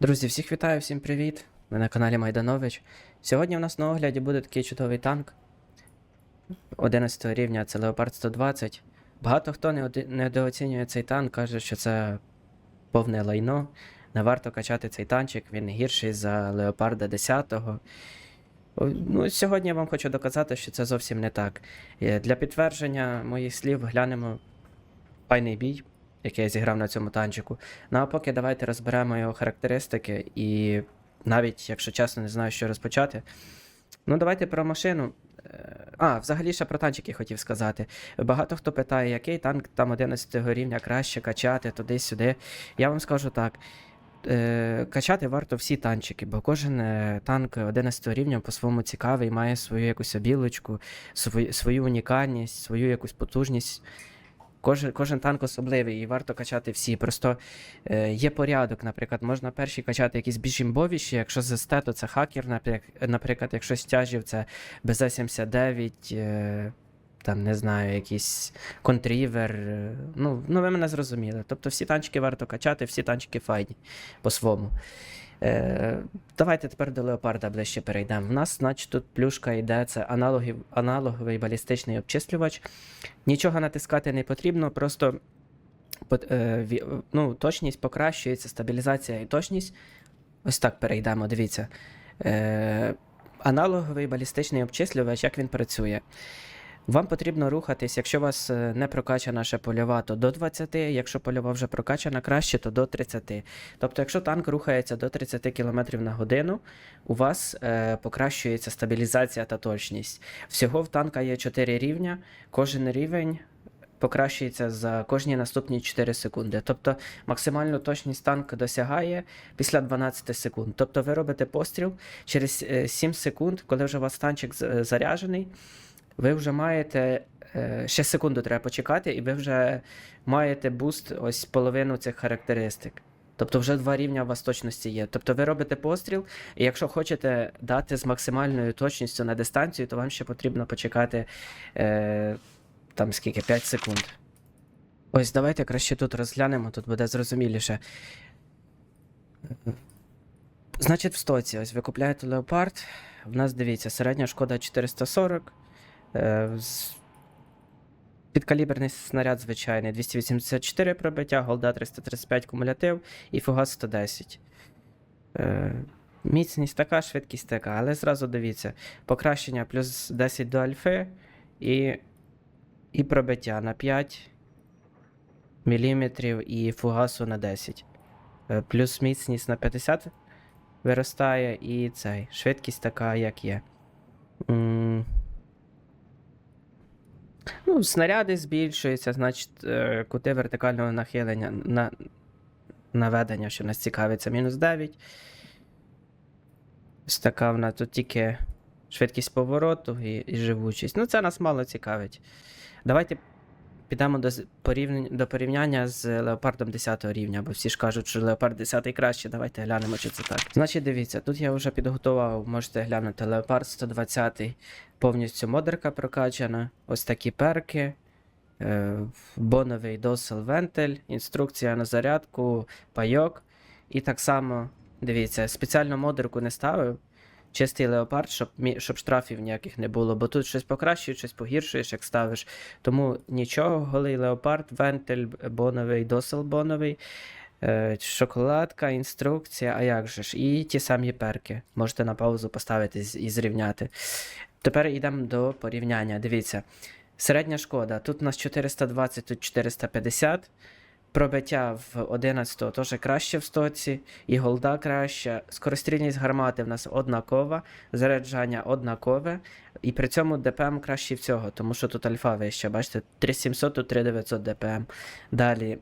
Друзі, всіх вітаю, всім привіт! Ви на каналі Майданович. Сьогодні у нас на огляді буде такий чудовий танк 11 рівня, це Leopard 120. Багато хто недооцінює цей танк, каже, що це повне лайно. Не варто качати цей танчик, він гірший за Леопарда 10. О, Ну, сьогодні я вам хочу доказати, що це зовсім не так. Е, Для підтвердження моїх слів глянемо файний бій, який я зіграв на цьому танчику. Ну а поки давайте розберемо його характеристики і навіть, якщо чесно, не знаю, що розпочати. Ну, давайте про машину. Е, А, взагалі ще про танчики хотів сказати. Багато хто питає, який танк там 11 рівня краще качати туди-сюди. Я вам скажу так. Е, Качати варто всі танчики, бо кожен е, танк 11 рівня по-своєму цікавий, має свою якусь обілочку, свою унікальність, свою якусь потужність. Кожен, кожен танк особливий і варто качати всі. Просто е, є порядок, наприклад, можна перші качати якісь більш імбовіші, якщо з СТ, то це хакер, наприклад, якщо стяжів, це БЗ-79, е, там, не знаю, якийсь контрівер. е, ну, ну, ви мене зрозуміли. Тобто всі танчики варто качати, всі танчики файні по-своєму. Е, давайте тепер до леопарда ближче перейдемо. В нас, значить, тут плюшка йде, це аналогів, аналоговий балістичний обчислювач. Нічого натискати не потрібно, просто е, ну, точність покращується, стабілізація і точність. Ось так перейдемо, дивіться. Е, аналоговий балістичний обчислювач, як він працює. Вам потрібно рухатись, якщо у вас е, не прокачана ще польова, то до 20, якщо польова вже прокачана краще, то до 30. Тобто, якщо танк рухається до 30 км на годину, у вас е, покращується стабілізація та точність. Всього в танка є 4 рівня, кожен рівень покращується за кожні наступні 4 секунди. Тобто максимальну точність танк досягає після 12 секунд. Тобто ви робите постріл через е, 7 секунд, коли вже у вас танчик е, заряджений, ви вже маєте. е, Ще секунду треба почекати, і ви вже маєте буст ось половину цих характеристик. Тобто вже два рівня у вас точності є. Тобто ви робите постріл, і якщо хочете дати з максимальною точністю на дистанцію, то вам ще потрібно почекати е, там скільки, 5 секунд. Ось давайте краще тут розглянемо, тут буде зрозуміліше. Значить, в стоці, ось ви купляєте леопард. В нас дивіться, середня шкода 440. Е, Підкаліберний снаряд звичайний 284 пробиття, голда 335 кумулятив і фугас 110. Е, міцність така, швидкість така, але зразу дивіться, покращення плюс 10 до альфи і, і пробиття на 5 мм і фугасу на 10. Е, плюс міцність на 50 виростає, і цей. Швидкість така, як є. Ну, снаряди збільшуються, значить, е, кути вертикального нахилення на, наведення, що нас цікавить, це мінус 9. Ось така вона тут тільки швидкість повороту і, і живучість. Ну, це нас мало цікавить. Давайте підемо до, порівняння, до порівняння з леопардом 10 рівня, бо всі ж кажуть, що леопард 10 краще. Давайте глянемо, чи це так. Значить, дивіться, тут я вже підготував, можете глянути леопард 120, повністю модерка прокачана. Ось такі перки. е, Боновий досел вентиль, інструкція на зарядку, пайок. І так само, дивіться, спеціально модерку не ставив. Чистий леопард, щоб, щоб штрафів ніяких не було, бо тут щось покращуєш, щось погіршуєш, як ставиш. Тому нічого, голий леопард, вентиль боновий, досел боновий, е, шоколадка, інструкція, а як же ж? І ті самі перки. Можете на паузу поставити і зрівняти. Тепер йдемо до порівняння. Дивіться. Середня шкода. Тут у нас 420, тут 450. Пробиття в 11-го теж краще в стоці, і голда краща. Скорострільність гармати в нас однакова, заряджання однакове, і при цьому ДПМ краще в цього, тому що тут альфа вища, бачите, 3700, тут 3900 ДПМ. Далі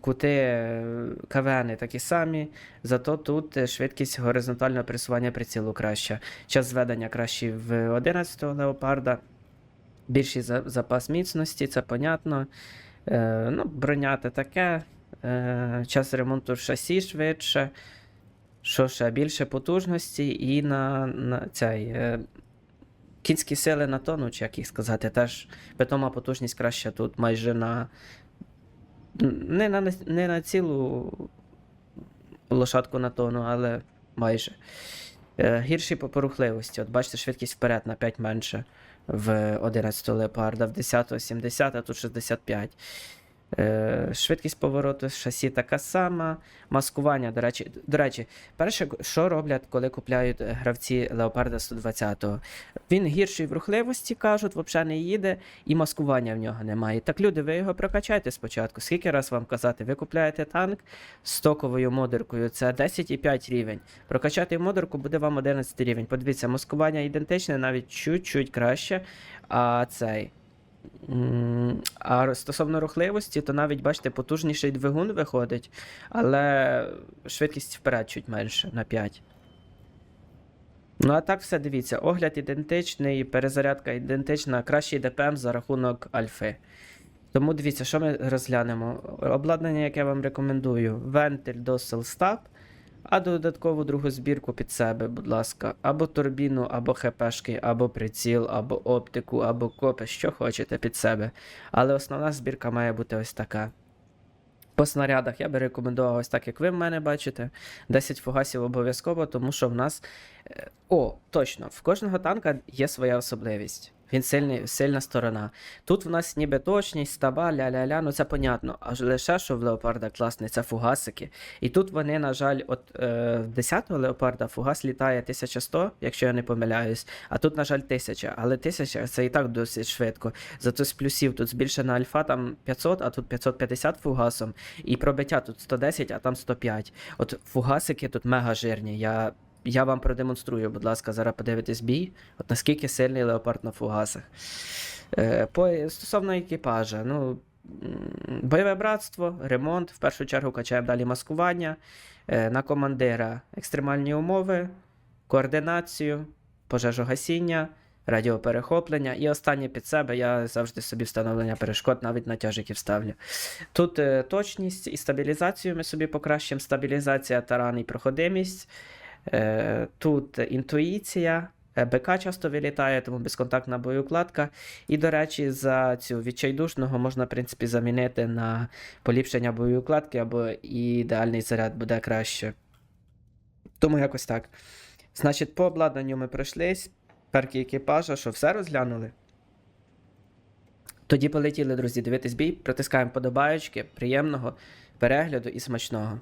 кути е, КВН такі самі, зато тут е, швидкість горизонтального пресування прицілу краща. Час зведення кращий в 11-го леопарда. Більший запас міцності, це понятно. Е, ну, броня то таке. Е, час ремонту шасі швидше. Що ще більше потужності і на, на цей. Е, кінські сили на тону, чи як їх сказати, теж питома потужність краща тут майже на. Не на, не на цілу лошадку на тону, але майже. Е, гірший по порухливості. От бачите, швидкість вперед на 5 менше в 11 леопарда, в 10 70, а тут 65. Е, швидкість повороту шасі така сама. Маскування, до речі, до речі, перше, що роблять, коли купляють е, гравці Леопарда 120-го? Він гірший в рухливості, кажуть, взагалі не їде, і маскування в нього немає. Так, люди, ви його прокачайте спочатку. Скільки раз вам казати, ви купляєте танк з стоковою модеркою, це 10,5 рівень. Прокачати модерку буде вам 11 рівень. Подивіться, маскування ідентичне, навіть чуть-чуть краще. А цей. А стосовно рухливості, то навіть, бачите, потужніший двигун виходить, але швидкість вперед чуть менше на 5. Ну, а так все дивіться, огляд ідентичний, перезарядка ідентична, кращий ДПМ за рахунок альфи. Тому дивіться, що ми розглянемо. Обладнання, яке я вам рекомендую: вентиль досил стаб, а додаткову другу збірку під себе, будь ласка, або турбіну, або ХПшки, або приціл, або оптику, або копи, що хочете під себе. Але основна збірка має бути ось така. По снарядах я би рекомендував ось так, як ви в мене бачите. 10 фугасів обов'язково, тому що в нас. е, О, точно, в кожного танка є своя особливість. Він сильний, сильна сторона. Тут в нас ніби точність, стаба, ля-ля-ля, ну це понятно. А лише що в леопарда класний, це фугасики. І тут вони, на жаль, от е, 10-го леопарда фугас літає 1100, якщо я не помиляюсь, а тут, на жаль, 1000. Але 1000 це і так досить швидко. Зато з плюсів тут збільшена альфа, там 500, а тут 550 фугасом. І пробиття тут 110, а там 105. От фугасики тут мега жирні. Я, я вам продемонструю, будь ласка, зараз подивитесь бій. От наскільки сильний леопард на фугасах. Е, по, стосовно екіпажа, ну. Бойове братство, ремонт, в першу чергу качаємо далі маскування, е, на командира екстремальні умови, координацію, пожежогасіння, радіоперехоплення. І останнє під себе я завжди собі встановлення перешкод навіть на тяжиків ставлю. Тут е, точність і стабілізацію ми собі покращимо. Стабілізація, таран і проходимість. Е, тут інтуїція. е, БК часто вилітає, тому безконтактна боєукладка. І, до речі, за цю відчайдушного можна, в принципі, замінити на поліпшення боєукладки або ідеальний заряд буде краще. Тому якось так. Значить, по обладнанню ми пройшлись. Перки екіпажа, що все розглянули. Тоді полетіли, друзі, дивитись бій, протискаємо подобаючки, приємного перегляду і смачного.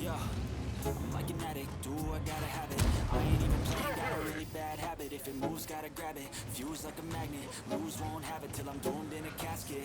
Yeah, I'm like an addict, do I gotta have it? I ain't even playing, got a really bad habit. If it moves, gotta grab it, fuse like a magnet Lose, won't have it till I'm doomed in a casket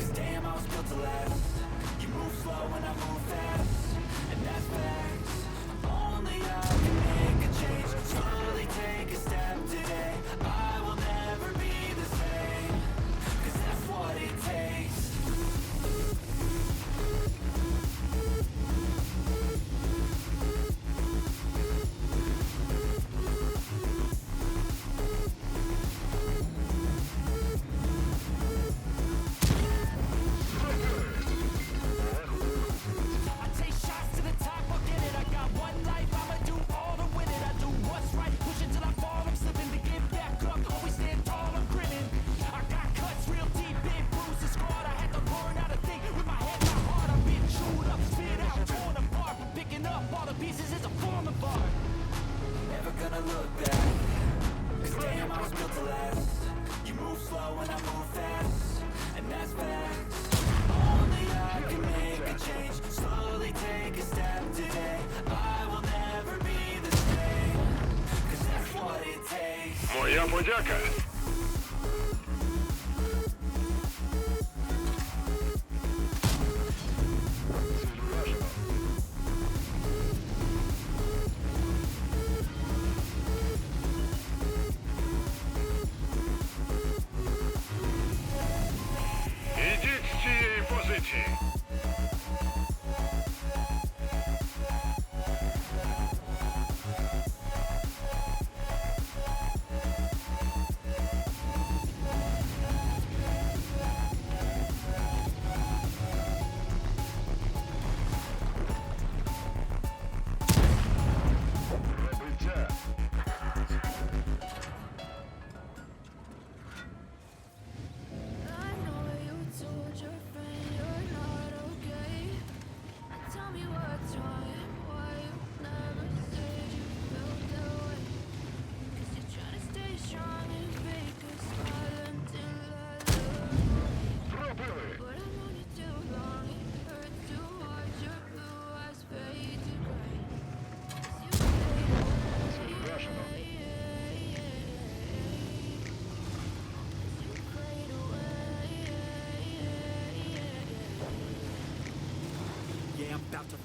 Cause damn, I was built to last. You move slow and I move fast. And that's facts. Only I can make a change. Slowly take a step today. I Моя подяка.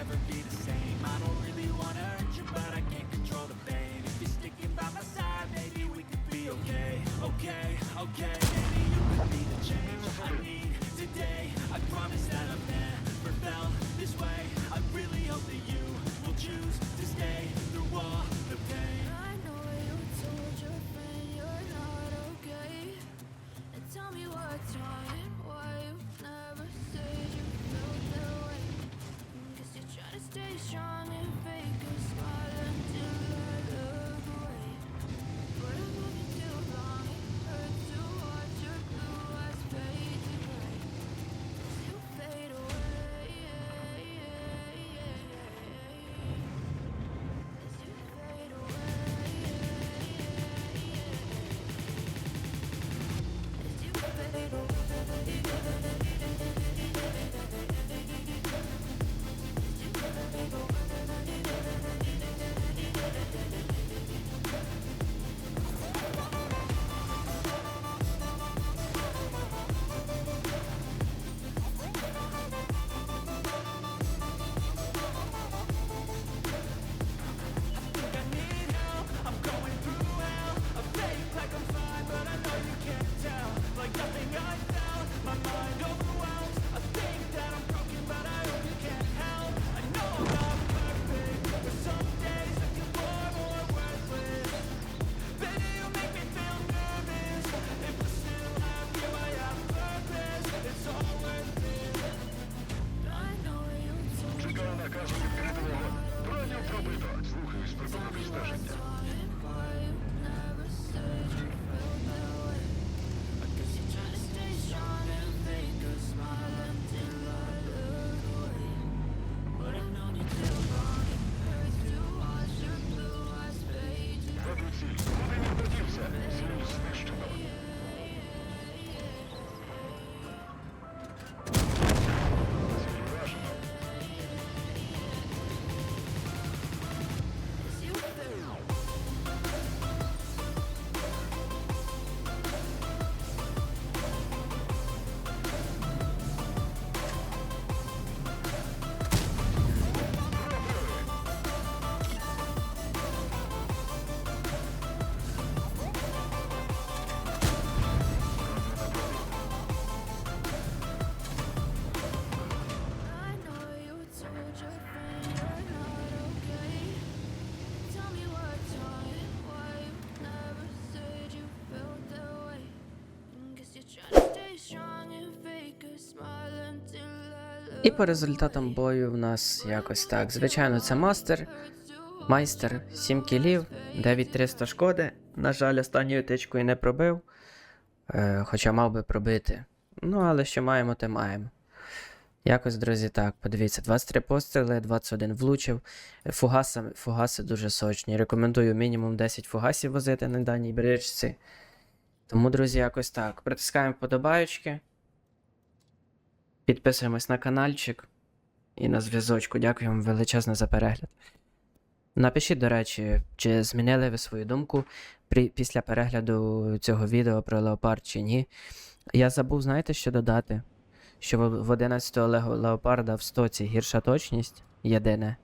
never be always strong І по результатам бою в нас якось так. Звичайно, це мастер. Майстер 7 кілів, 9300 шкоди. На жаль, останньою тичкою не пробив. Е, хоча мав би пробити. Ну, але що маємо, те маємо. Якось, друзі, так, подивіться, 23 постріли, 21 влучив. Фугаси, фугаси дуже сочні. Рекомендую мінімум 10 фугасів возити на даній бричці. Тому, друзі, якось так. Притискаємо вподобаючки. Підписуємось на каналчик і на зв'язочку. Дякую вам величезно за перегляд. Напишіть, до речі, чи змінили ви свою думку при, після перегляду цього відео про леопард чи ні. Я забув, знаєте, що додати? Що в в 11-го лего леопарда в стоці гірша точність єдине,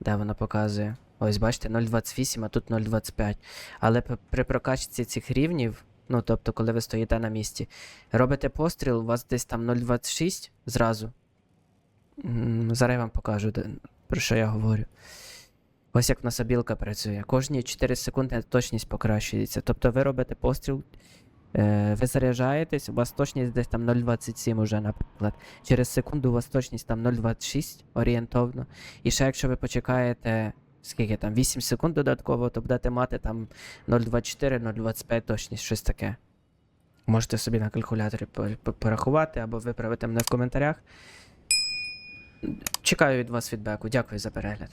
де вона показує. Ось бачите, 0.28, а тут 0.25. Але при прокачці цих рівнів, ну тобто, коли ви стоїте на місці, робите постріл, у вас десь там 0.26 зразу. Зараз я вам покажу, про що я говорю. Ось як в нас обілка працює. Кожні 4 секунди точність покращується. Тобто ви робите постріл, е, ви заряджаєтесь, у вас точність десь там 0.27 уже, наприклад. Через секунду у вас точність там 0.26 орієнтовно. І ще якщо ви почекаєте, скільки там, 8 секунд додатково, то будете мати там 0.24, 0.25 точність, щось таке. Можете собі на калькуляторі по- по- порахувати або виправити мене в коментарях. Чекаю від вас фідбеку. Дякую за перегляд.